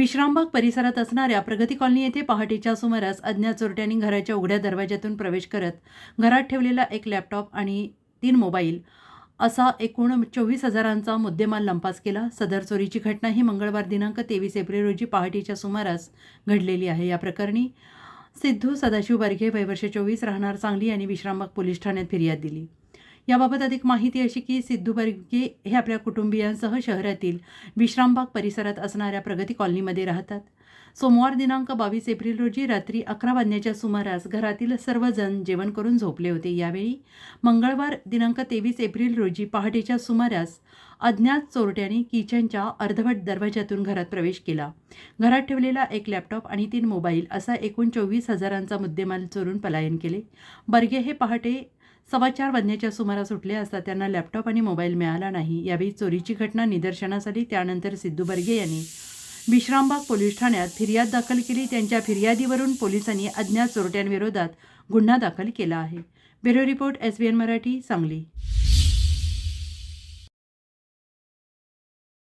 विश्रामबाग परिसरात असणाऱ्या प्रगती कॉलनी येथे पहाटेच्या सुमारास अज्ञात चोरट्यांनी घराच्या उघड्या दरवाज्यातून प्रवेश करत घरात ठेवलेला एक लॅपटॉप आणि तीन मोबाईल असा एकूण चोवीस हजारांचा मुद्देमाल लंपास केला. सदर चोरीची घटना ही मंगळवार दिनांक तेवीस एप्रिल रोजी पहाटेच्या सुमारास घडलेली आहे. या प्रकरणी सिद्धू सदाशिव बर्गे वयवर्ष चोवीस राहणार सांगली यांनी विश्रामबाग पोलीस ठाण्यात फिर्याद दिली. याबाबत अधिक माहिती अशी की सिद्धू बर्गे हे आपल्या कुटुंबियांसह शहरातील विश्रामबाग परिसरात असणाऱ्या प्रगती कॉलनीमध्ये राहतात. सोमवार दिनांक बावीस एप्रिल रोजी रात्री अकरा वाजण्याच्या सुमारास घरातील सर्वजण जेवण करून झोपले होते. यावेळी मंगळवार दिनांक तेवीस एप्रिल रोजी पहाटेच्या सुमारास अज्ञात चोरट्यांनी किचनच्या अर्धवट दरवाजातून घरात प्रवेश केला. घरात ठेवलेला एक लॅपटॉप आणि तीन मोबाईल असा एकूण चोवीस हजारांचा मुद्देमाल चोरून पलायन केले. बर्गे हे पहाटे सव्वा चार वाजण्याच्या सुमारास उठले असता त्यांना लॅपटॉप आणि मोबाईल मिळाला नाही. यावेळी चोरीची घटना निदर्शनास आली त्यानंतर सिद्धू बर्गे यांनी विश्रामबाग पोलीस ठाण्यात फिर्याद दाखल केली. त्यांच्या फिर्यादीवरून पोलिसांनी अज्ञात चोरट्यांविरोधात गुन्हा दाखल केला आहे. Bureau report S B N Marathi Sangli.